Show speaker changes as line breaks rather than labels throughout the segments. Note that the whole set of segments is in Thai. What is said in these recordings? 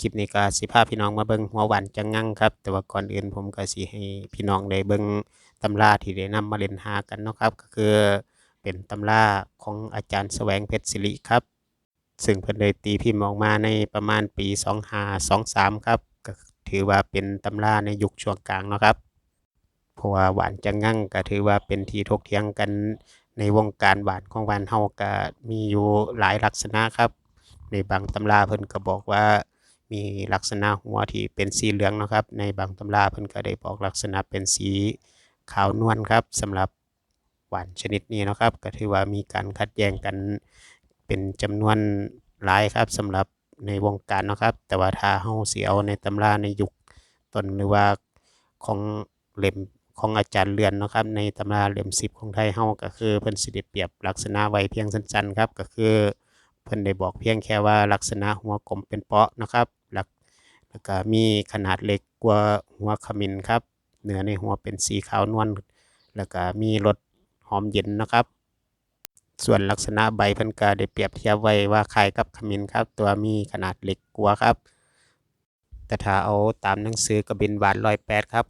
คลิปนี้ก็สิพาพี่น้องมาเบิ่งหัววานจังงังครับ แต่ว่าก่อนอื่นผมก็สิให้พี่น้องได้เบิ่งตำราที่ได้นำมาเล่นหากันเนาะครับ ก็คือเป็นตำราของอาจารย์แสวงเพชรศิริครับ ซึ่งเพิ่นได้ตีพิมพ์ออกมาในประมาณปี2523 ครับก็ถือว่าเป็นตำราในยุคช่วงกลางเนาะครับเพราะว่าหวานจังงังก็ถือว่าเป็นที่ถกเถียงกันในวงการหวานของหวานเฮาก็มีอยู่หลายลักษณะครับ ในบางตำราเพิ่นก็บอกว่า มีลักษณะหัวที่เป็นสีเหลืองนะครับ ในบางตำราเพิ่นก็ได้บอกลักษณะเป็นสีขาวนวลครับสำหรับหวานชนิดนี้นะครับ ก็ถือว่ามีการขัดแย้งกันเป็นจำนวนหลายครับสำหรับในวงการนะครับ แต่ว่าถ้าเฮาสิเอาในตำราในยุคต้นหรือว่าของเล่มของอาจารย์เรือนนะครับ ในตำราเล่ม10ของไทยเฮาก็คือเพิ่นสิได้เปรียบลักษณะไว้เพียงสั้นๆครับ ก็คือเพิ่นได้บอกเพียงแค่ว่าลักษณะหัวกลมเป็นเปาะนะครับ แล้วก็มีขนาดเล็กกว่าหัวขมิ้นครับ เนื้อในหัวเป็นสีขาวนวลแล้วก็มีรสหอมเย็นนะครับ ส่วนลักษณะใบพิ่นก็ได้เปรียบเทียบไว้ว่าคล้ายกับขมิ้นครับ ตัวมีขนาดเล็กกว่าครับ แต่ถ้าเอาตามหนังสือกระบินหวาน108ครับ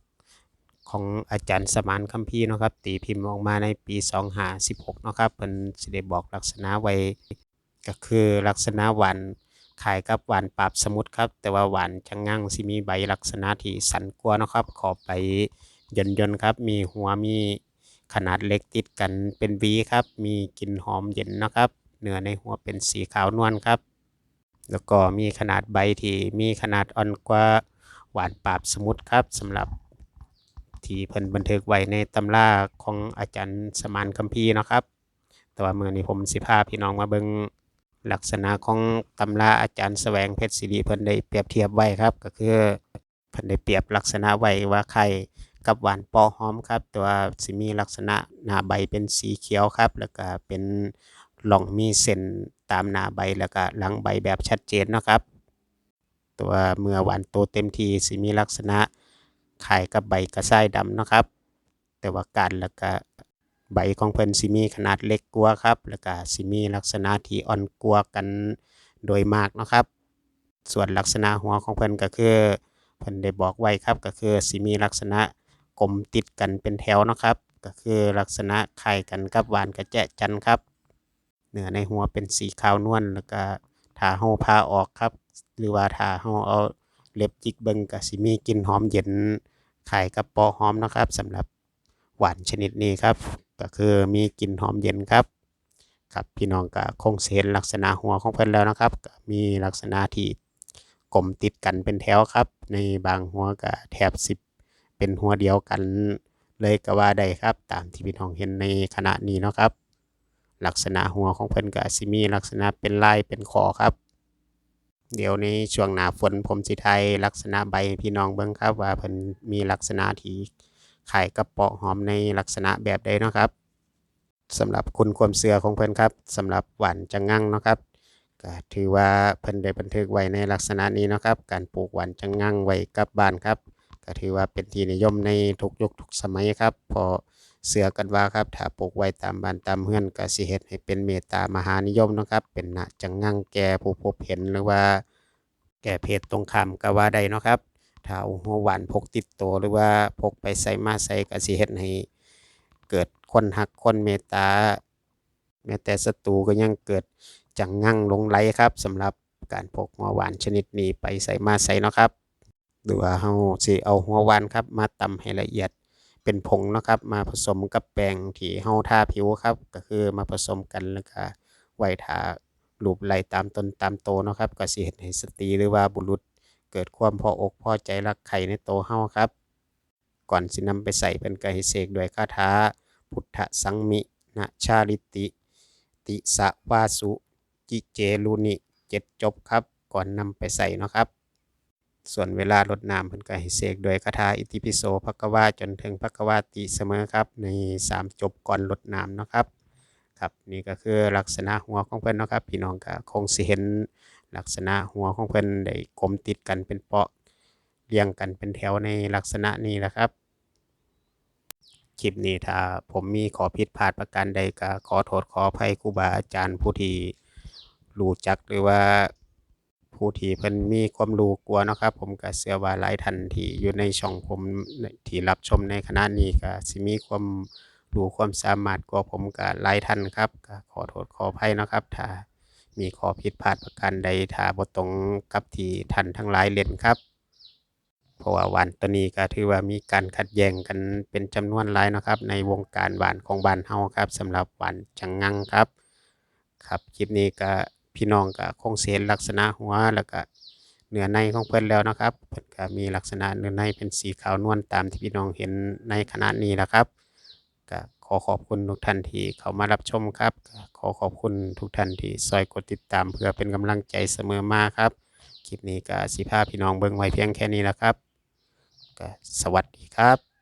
ของอาจารย์สมานคัมภีร์นะครับ ตีพิมพ์ออกมาในปี2516นะครับเพิ่นสิได้บอกลักษณะไว้ก็คือลักษณะหวาน คล้ายกับหวานปาบสมุทรครับ แต่ว่าหวานจังงั่งสิมีใบลักษณะที่สันกว่าเนะครับ ขอบใบย่นๆครับ มีหัวมีขนาดเล็กติดกันเป็นวีครับ มีกลิ่นหอมเย็นนะครับ เนื้อในหัวเป็นสีขาวนวลครับ แล้วก็มีขนาดใบที่มีขนาดอ่อนกว่าหวานปาบสมุทรครับสำหรับที่เพิ่นบันทึกไว้ในตำราของอาจารย์สมานคัมภีร์นะครับ แต่ว่ามื้อนี้ผมสิพาพี่น้องมาเบิ่ง ลักษณะของตำราอาจารย์แสวงเพชรศิริเพิ่นได้เปรียบเทียบไว้ครับ ก็คือเพิ่นได้เปรียบลักษณะไว้ว่าไข่กับหวานปอหอมครับต่ว่าสิมีลักษณะหน้าใบเป็นสีเขียวครับ แล้วก็เป็นหล่องมีเส้นตามหน้าใบแล้วก็หลังใบแบบชัดเจนนะครับ ตัวเมื่อหวานโตเต็มทีสิมีลักษณะคล้ายกับใบกระไส่ดำนะครับ แต่ว่าการแล้วก็ ใบของเพิ่นสิมีขนาดเล็กกว่าครับ แล้วก็สิมีลักษณะที่อ่อนกว่ากันโดยมากนะครับ ส่วนลักษณะหัวของเพิ่นก็คือเพิ่นได้บอกไว้ครับก็คือสิมีลักษณะกลมติดกันเป็นแถวนะครับ ก็คือลักษณะคล้ายกันกับหวานกระแจะจันทร์ครับเนื้อในหัวเป็นสีขาวนวลแล้วก็ถ้าเฮาพาออกครับ หรือว่าถ้าเฮาเอาเล็บจิกเบิงก็สิมีกลิ่นหอมเย็นคล้ายกับปอหอมนะครับสำหรับหวานชนิดนี้ครับ ก็คือมีกลิ่นหอมเย็นครับครับพี่น้องก็คงเห็นลักษณะหัวของเพิ่นแล้วนะครับ มีลักษณะที่กลมติดกันเป็นแถวครับ ในบางหัวก็แทบสิบเป็นหัวเดียวกันเลยก็ว่าได้ครับ ตามที่พี่น้องเห็นในขณะนี้เนาะครับ ลักษณะหัวของเพิ่นก็สิมีลักษณะเป็นลายเป็นคอครับ เดี๋ยวในช่วงหน้าฝนผมสิไทยลักษณะใบพี่น้องเบิ่งครับว่าเพิ่นมีลักษณะที่ คล้ายกับเปาะหอมในลักษณะแบบใดเนาะครับสำหรับคุณความเชื่อของเพิ่นครับสำหรับหวานจังงั่งเนาะครับก็ถือว่าเพิ่นได้บันทึกไว้ในลักษณะนี้เนาะครับ การปลูกหวานจังงั่งไว้กับบ้านครับก็ถือว่าเป็นที่นิยมในทุกยุคทุกสมัยครับพอเสือกันว่าครับถ้าปลูกไว้ตามบ้านตามเฮือนก็สิเฮ็ดให้เป็นเมตตามหานิยมเนาะครับ เป็นณจังงั่งแก่ผู้พบเห็นหรือว่าแก่เพศตรงข้ามก็ว่าได้เนาะครับ ถ้าเอาหัวหวานพกติดตัวหรือว่าพกไปใส่มาใส่กสิเฮ็ดให้เกิดคนหักคนเมตตา แม้แต่ศัตรูก็ยังเกิดจังงั่งลงไหลครับสำหรับการพกหัวหวานชนิดนี้ไปใส่มาใส่เนาะครับหรือว่าเฮาสิเอาหัวหวานครับ มาตำให้ละเอียดเป็นผงนะครับ มาผสมกับแป้งที่เฮาทาผิวครับ ก็คือมาผสมกันแล้วก็ไว้ทารูปไหลตามต้นตามโตนะครับก็สิเฮ็ดให้สตรีหรือว่าบุรุษ เกิดความพออกพอใจรักใครในโตเฮาครับ ก่อนสินำไปใส่เป็นกให้เสกด้วยคาถาพุทธสังมินะชาลิติ ติสะวาสุจิเจลุนิเจ็ดจบครับ ก่อนนำไปใส่นะครับ ส่วนเวลารดน้ำเพิ่นก็ให้เสกด้วยคาถาอิติปิโสภควาจนถึงภควาติเสมอครับ ในสามจบก่อนรดน้ำนะครับครับนี่ก็คือลักษณะหัวของเพิ่นนะครับ พี่น้องก็คงสิเห็น ลักษณะหัวของเพิ่นได้กลมติดกันเป็นเปาะเรียงกันเป็นแถวในลักษณะนี้แหละครับ คลิปนี้ถ้าผมมีขอผิดพลาดประการใดก็ขอโทษขออภัยครูบาอาจารย์ผู้ที่รู้จักหรือว่าผู้ที่เพิ่นมีความรู้กว่าเนะครับ ผมก็เชื่อว่าหลายท่านที่อยู่ในช่องผมที่รับชมในขณะนี้ก็สิมีความรู้ความสามารถกว่าผมก็หลายท่านครับก็ขอโทษขออภัยนะครับถ้า มีข้อผิดพลาดประการใดถ้าบ่ตรงกับที่ท่านทั้งหลายเล่นครับ เพราะว่าหวานตัวนี้ก็ถือว่ามีการขัดแย้งกันเป็นจำนวนหลายนะครับ ในวงการหวานของบ้านเฮาครับสำหรับหวานจังงังครับ ครับคลิปนี้ก็พี่น้องก็คงเห็นลักษณะหัวแล้วก็เนื้อในของเพิ่นแล้วนะครับเพิ่นก็มีลักษณะเนื้อในเป็นสีขาวนวลตามที่พี่น้องเห็นในขณะนี้แหละครับ ขอขอบคุณทุกท่านที่เข้ามารับชมครับ ขอขอบคุณทุกท่านที่ซอยกดติดตามเพื่อเป็นกำลังใจเสมอมาครับ คลิปนี้ก็สิภาพี่น้องเบิ่งไว้เพียงแค่นี้แล้วครับก็สวัสดีครับ